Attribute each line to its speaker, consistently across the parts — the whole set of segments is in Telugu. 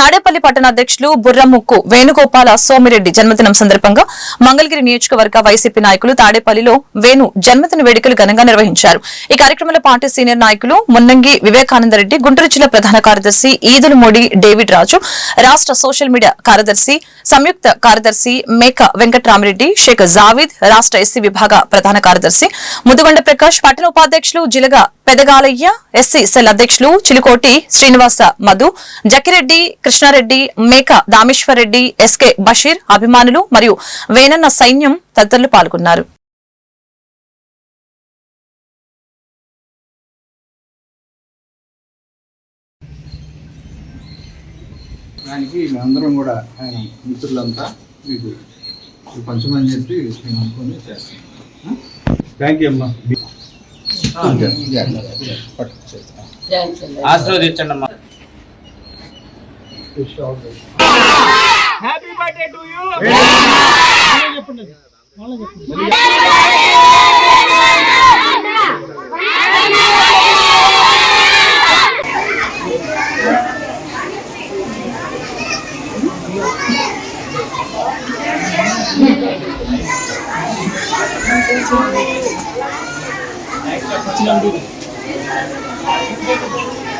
Speaker 1: తాడేపల్లి పట్టణ అధ్యక్షులు బుర్రముక్కు వేణుగోపాల సోమిరెడ్డి జన్మదినం సందర్భంగా మంగళగిరి నియోజకవర్గ వైసీపీ నాయకులు తాడేపల్లిలో వేణు జన్మదిన వేడుకలు ఘనంగా నిర్వహించారు. ఈ కార్యక్రమంలో పార్టీ సీనియర్ నాయకులు మున్నంగి వివేకానందరెడ్డి గుంటూరు జిల్లా ప్రధాన కార్యదర్శి ఈదులమూడి డేవిడ్ రాజు రాష్ట సోషల్ మీడియా కార్యదర్శి సంయుక్త కార్యదర్శి మేక వెంకట్రామరెడ్డి షేక్ జావీద్ రాష్ట ఎస్సీ విభాగ ప్రధాన కార్యదర్శి ముదుగొండ ప్రకాష్ పట్టణ ఉపాధ్యక్షులు జిలగ పెదగాలయ్య ఎస్సీ సెల్ అధ్యక్షులు చిలుకోటి శ్రీనివాస మధు జక్కిరెడ్డి కృష్ణారెడ్డి మేక దామేశ్వర్ రెడ్డి ఎస్కే బషీర్ అభిమానులు మరియు వేనన్న సైన్యం తదితరులు పాల్గొన్నారు.
Speaker 2: దానికి మేమందరం కూడా ఆయన మిత్రులంతా మీకు పంచమని చెప్పి మేము అనుకుని చేస్తాం
Speaker 3: థ్యాంక్ యూ అమ్మా.
Speaker 4: ఆశీర్వదించండి అమ్మా. especial mesmo. Happy birthday to you! Thank you.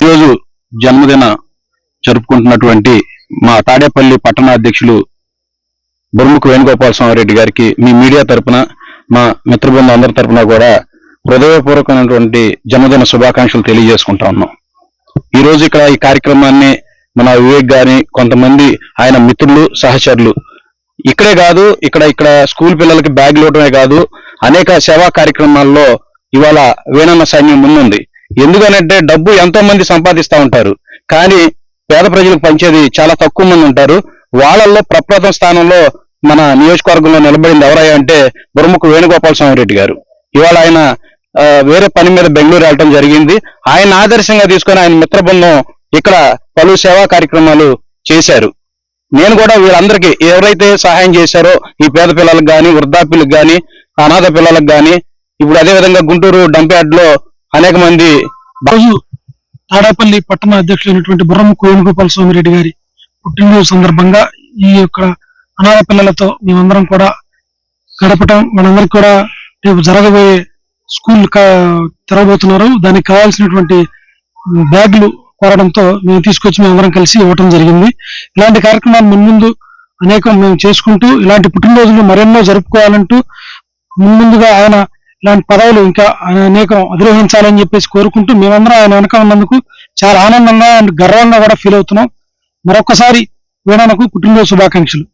Speaker 5: ఈరోజు జన్మదిన జరుపుకుంటున్నటువంటి మా తాడేపల్లి పట్టణ అధ్యక్షులు బుర్ముఖ వేణుగోపాల స్వామిరెడ్డి గారికి మీ మీడియా తరపున మా మిత్ర బృందం అందరి తరపున కూడా హృదయపూర్వకమైనటువంటి జన్మదిన శుభాకాంక్షలు తెలియజేసుకుంటా ఉన్నాం. ఈ రోజు ఇక్కడ ఈ కార్యక్రమాన్ని మన వివేక్ గారి కొంతమంది ఆయన మిత్రులు సహచరులు ఇక్కడే కాదు ఇక్కడ ఇక్కడ స్కూల్ పిల్లలకి బ్యాగులు ఇవ్వడమే కాదు అనేక సేవా కార్యక్రమాల్లో ఇవాళ వేణన్న సైన్యం ముందుంది. ఎందుకనంటే డబ్బు ఎంతో మంది సంపాదిస్తా ఉంటారు కానీ పేద ప్రజలకు పంచేది చాలా తక్కువ మంది ఉంటారు. వాళ్ళల్లో ప్రప్రథమ స్థానంలో మన నియోజకవర్గంలో నిలబడింది ఎవరయ్యా అంటే బుర్రముఖ వేణుగోపాల స్వామి రెడ్డి గారు. ఇవాళ ఆయన వేరే పని మీద బెంగళూరు వెళ్ళటం జరిగింది. ఆయన ఆదర్శంగా తీసుకొని ఆయన మిత్ర బృందం ఇక్కడ పలు సేవా కార్యక్రమాలు చేశారు. నేను కూడా వీళ్ళందరికీ ఎవరైతే సహాయం చేశారో ఈ పేద పిల్లలకు కానీ వృద్ధాప్యులకు కానీ అనాథ పిల్లలకు కానీ ఇప్పుడు అదే విధంగా గుంటూరు డంప్యార్డ్లో అనేక మంది
Speaker 6: తాడేపల్లి పట్టణ అధ్యక్షుడైనటువంటి బుర్రం వేణుగోపాల స్వామి రెడ్డి గారి పుట్టినరోజు సందర్భంగా ఈ యొక్క అనాథ పిల్లలతో మేమందరం కూడా గడపటం మనందరికి కూడా రేపు జరగబోయే స్కూల్ కా- తెరవబోతున్నారు దానికి కావాల్సినటువంటి బ్యాగులు కోరడంతో మేము తీసుకొచ్చి మేమందరం కలిసి ఇవ్వటం జరిగింది. ఇలాంటి కార్యక్రమాలు మున్ముందు అనేకం మేము చేసుకుంటూ ఇలాంటి పుట్టినరోజులు మరెన్నో జరుపుకోవాలంటూ మున్ముందుగా ఆయన ఇలాంటి పదవులు ఇంకా అనేకం అధిరోహించాలని చెప్పేసి కోరుకుంటూ మేమందరం ఆయన వెనక ఉన్నందుకు చాలా ఆనందంగా అండ్ గర్వంగా కూడా ఫీల్ అవుతున్నాం. మరొకసారి వీణనకు పుట్టినరోజు శుభాకాంక్షలు.